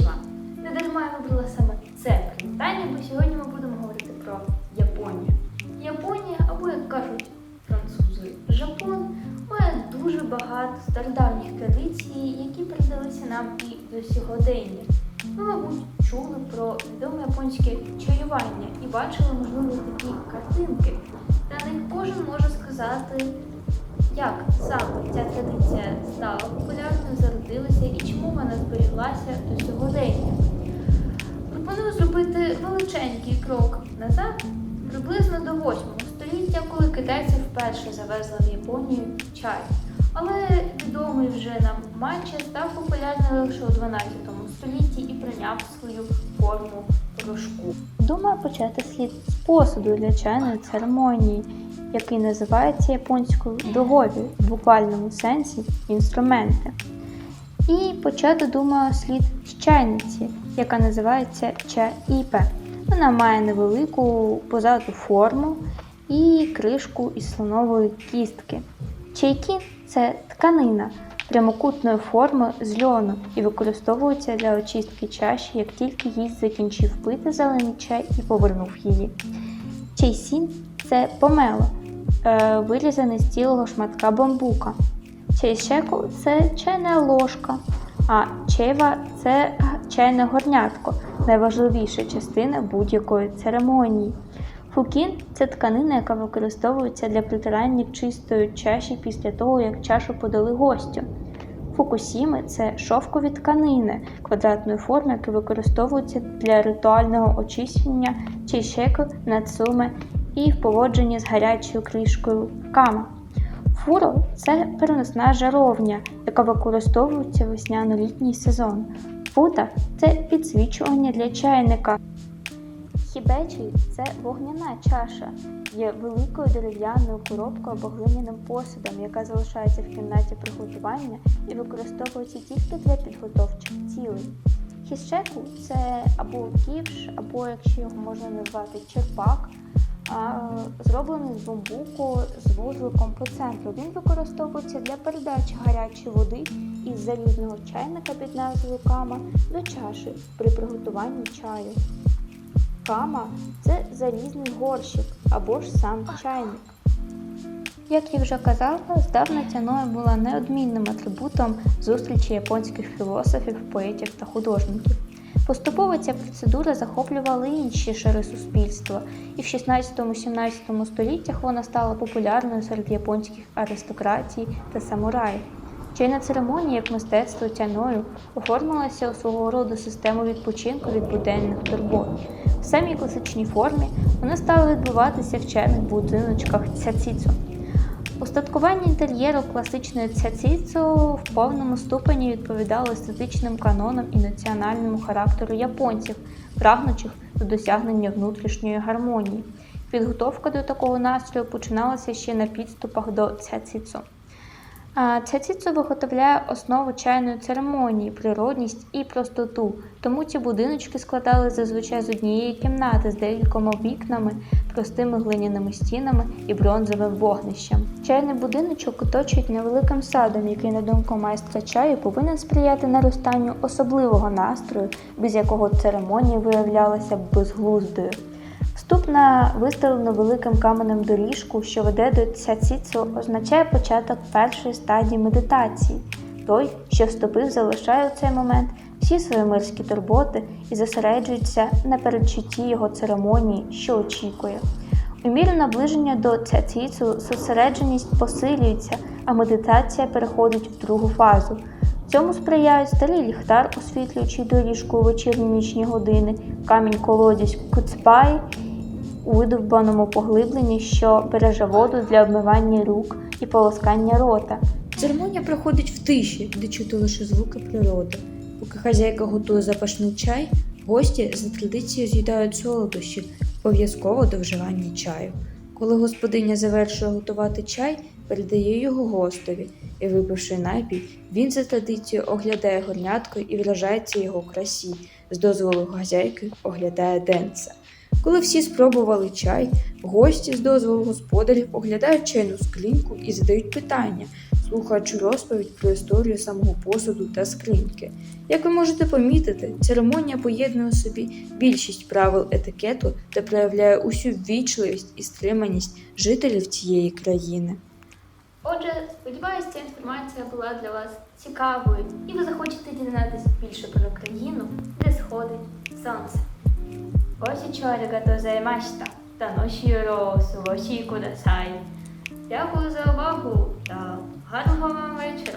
Конічіва. Не дарма я вибрала саме це привітання, бо сьогодні ми будемо говорити про Японію. Японія, або як кажуть французи, Жапон, має дуже багато стародавніх традицій, які передалися нам і до сьогодення. Ви, мабуть, чули про відоме японське чаювання і бачили, можливо, такі картинки. Та не кожен може сказати, як саме ця традиція стала популярною, зародилася і чому вона зберіглася до сьогодення. Пропоную зробити величенький крок назад, приблизно до 8 століття, коли китайці вперше завезли в Японію чай. Але відомий вже нам матча став популярним лише у 12 столітті і прийняв свою форму порошку. Думаю, почати слід з посуду для чайної церемонії, який називається японською договір в буквальному сенсі інструменти. І почати, думаю, слід з чайниці, яка називається чаїпе. Вона має невелику позаду форму і кришку із слонової кістки. Чайкін це тканина прямокутної форми з льону і використовується для очистки чаші, як тільки гість закінчив пити зелений чай і повернув її. Чайсін це помело, е, вирізане з цілого шматка бамбука. Чайшеку це чайна ложка, а чайва це чайне горнятко, найважливіша частина будь-якої церемонії. Фукін це тканина, яка використовується для притирання чистої чаші після того, як чашу подали гостю. Фукусіми це шовкові тканини квадратної форми, які використовуються для ритуального очищення чайшеку, нацуме і в поводженні з гарячою кришкою кама. Фуро це переносна жаровня, яка використовується весняно-літній сезон. Фута це підсвічування для чайника. Хібечі це вогняна чаша, є великою дерев'яною коробкою або глиняним посудом, яка залишається в кімнаті приготування і використовується тільки для підготовчих цілей. Хішеку це або ківш, або якщо його можна назвати черпак, зроблений з бамбуку з вузликом по центру. Він використовується для передачі гарячої води із залізного чайника під назвою кама до чаші при приготуванні чаю. Кама це залізний горщик або ж сам чайник. Як я вже казала, здавна тяною була неодмінним атрибутом зустрічі японських філософів, поетів та художників. Поступово ця процедура захоплювала інші шари суспільства, і в 16-17 століттях вона стала популярною серед японських аристократій та самураїв. Чайна церемонія, як мистецтво тяною, оформилася у свого роду систему відпочинку від буденних турбот. В самій класичній формі вона стала відбуватися в чайних будиночках цяціцу. Устаткування інтер'єру класичної цяціцу в повному ступені відповідало естетичним канонам і національному характеру японців, прагнучих до досягнення внутрішньої гармонії. Підготовка до такого настрою починалася ще на підступах до цяціцу. А Цяціцу виготовляє основу чайної церемонії, природність і простоту. Тому ці будиночки складали зазвичай з однієї кімнати з декількома вікнами, простими глиняними стінами і бронзовим вогнищем. Чайний будиночок оточують невеликим садом, який, на думку майстра чаю, повинен сприяти наростанню особливого настрою, без якого церемонія виявлялася безглуздою. Вступ на виставлену великим каменем доріжку, що веде до цяціцу, означає початок першої стадії медитації. Той, що вступив, залишає у цей момент всі свої мирські турботи і зосереджується на передчутті його церемонії, що очікує. У мірі наближення до цяціцу зосередженість посилюється, а медитація переходить в другу фазу. Цьому сприяють старий ліхтар, освітлюючий доріжку у вечірні нічні години, камінь колодязь куцпай у видовбаному поглибленні, що береже воду для обмивання рук і полоскання рота. Церемонія проходить в тиші, де чути лише звуки природи. Поки хазяйка готує запашний чай, гості за традицією з'їдають солодощі, обов'язково до вживання чаю. Коли господиня завершує готувати чай, передає його гостеві, і, випивши напій, він за традицією оглядає горнятко і вражається його красі. З дозволу хазяйки оглядає денце. Коли всі спробували чай, гості з дозволу господарів оглядають чайну склінку і задають питання, слухаючи розповідь про історію самого посуду та скриньки. Як ви можете помітити, церемонія поєднує у собі більшість правил етикету та проявляє усю ввічливість і стриманість жителів цієї країни. Отже, сподіваюся, ця інформація була для вас цікавою, і ви захочете дізнатися більше про країну, де сходить сонце. Ось і чорі займашта, та ноші росу, кудасай. Дякую за увагу та гарного вам вечора!